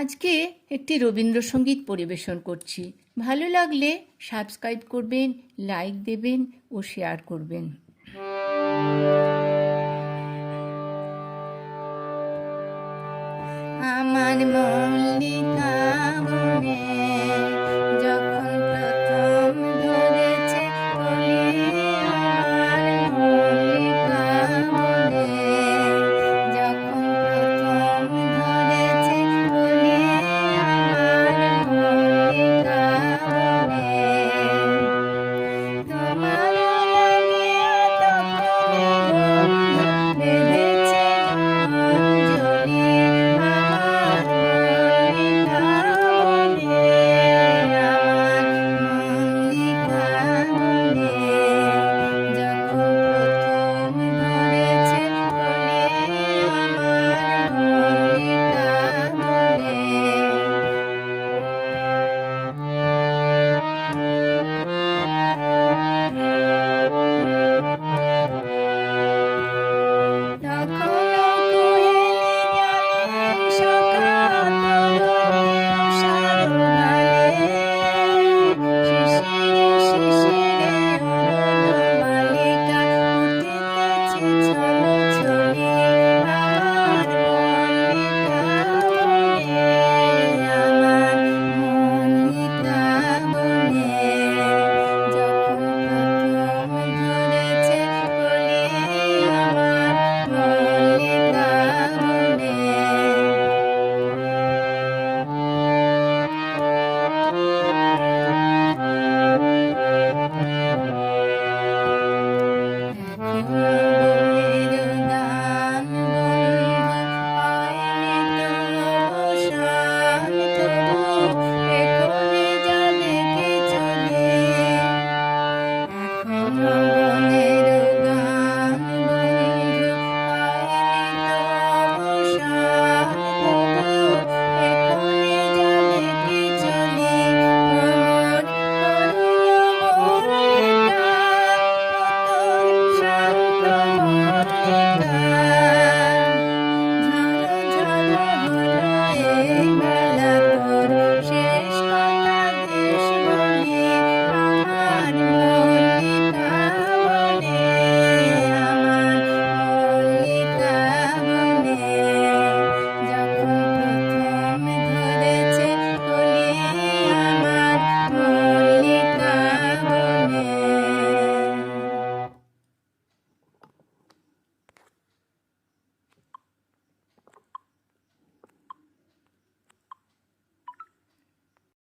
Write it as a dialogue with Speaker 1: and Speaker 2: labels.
Speaker 1: আজকে একটি রবীন্দ্রসঙ্গীত পরিবেশন করছি। ভালো লাগলে সাবস্ক্রাইব করবেন, লাইক দেবেন ও শেয়ার করবেন। আমার মল্লিকা Mm-hmm.